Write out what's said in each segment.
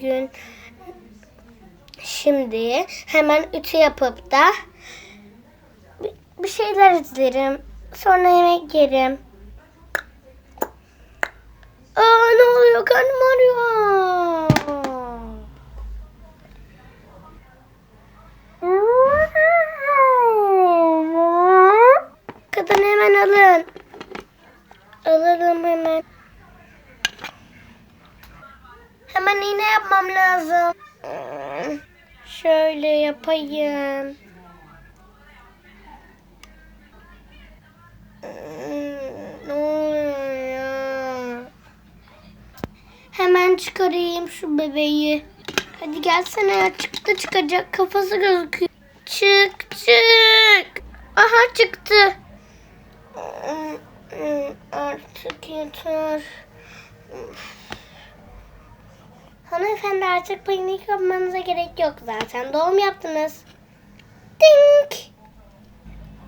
gün. Şimdi hemen ütü yapıp da bir, şeyler izlerim. Sonra yemek yerim. Aa ne oluyor? Karnım ağrıyor. Kadın hemen alın. Alalım hemen. Hemen iğne yapmam lazım. Şöyle yapayım. Ne oluyor? Hemen çıkarayım şu bebeği. Hadi gelsene ya çıktı çıkacak kafası gözüküyor. Çık çık. Aha çıktı. Artık yeter. Hanımefendi artık panik yapmanıza gerek yok zaten. Doğum yaptınız. Dink.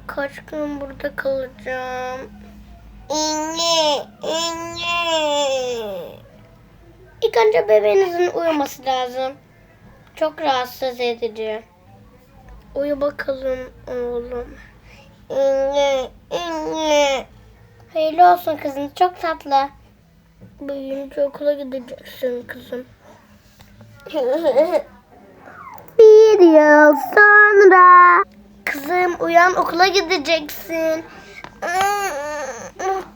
Kaç gün burada kalacağım? İnne, inne. İlk önce bebeğinizin uyuması lazım. Çok rahatsız edici. Uyu bakalım oğlum. İnne, inne. Hayırlı olsun kızım. Çok tatlı. Büyüyünce okula gideceksin kızım. Bir yıl sonra. Kızım uyan okula gideceksin.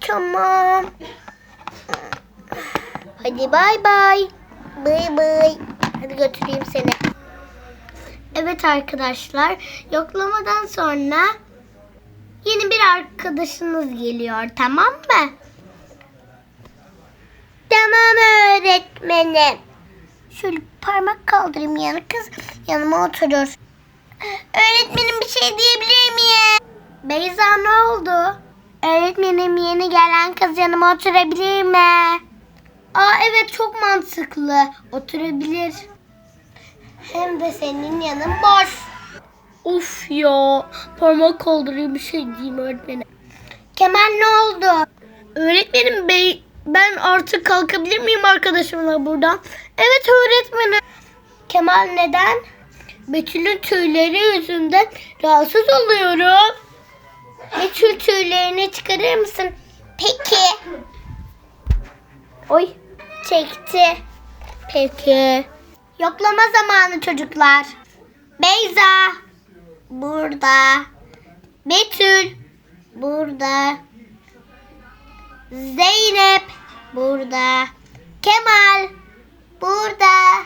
Tamam. Hadi bay bay. Bay bay. Hadi götüreyim seni. Evet arkadaşlar. Yoklamadan sonra yeni bir arkadaşınız geliyor. Tamam mı? Tamam öğretmenim. Şöyle parmak kaldırayım yanı kız yanıma oturur. Öğretmenim bir şey diyebilir miyim? Beyza ne oldu? Öğretmenim yeni gelen kız yanıma oturabilir mi? Aa evet çok mantıklı. Oturabilir. Hem de senin yanın boş. Of ya. Parmak kaldırayım bir şey diyeyim öğretmenim. Kemal ne oldu? Öğretmenim bey ben artık kalkabilir miyim arkadaşımla buradan? Evet öğretmenim. Kemal neden? Betül'ün tüyleri yüzünden rahatsız oluyorum. Betül tüylerini çıkarır mısın? Peki. Oy çekti. Peki. Yoklama zamanı çocuklar. Beyza burada. Betül burada. Zeynep burada. Kemal burada.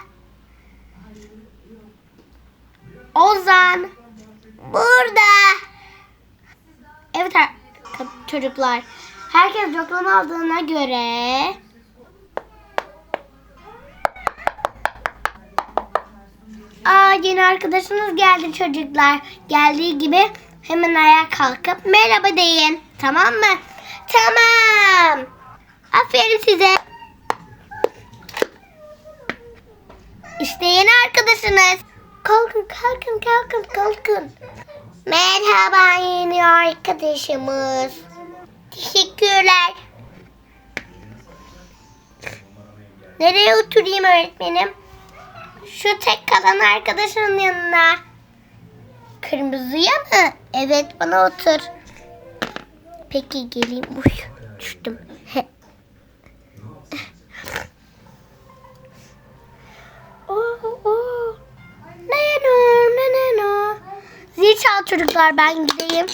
Ozan burada. Evet ar- çocuklar. Herkes yoklama aldığına göre Aa yeni arkadaşınız geldi çocuklar. Geldiği gibi hemen ayağa kalkıp merhaba deyin. Tamam mı? Tamam. Aferin size. İşte yeni arkadaşınız. Kalkın kalkın kalkın kalkın. Merhaba yeni arkadaşımız. Teşekkürler. Nereye oturayım öğretmenim? Şu tek kalan arkadaşının yanına. Kırmızıya mı? Evet bana otur. Peki geleyim. Uy düştüm. Zil çal çocuklar ben gideyim.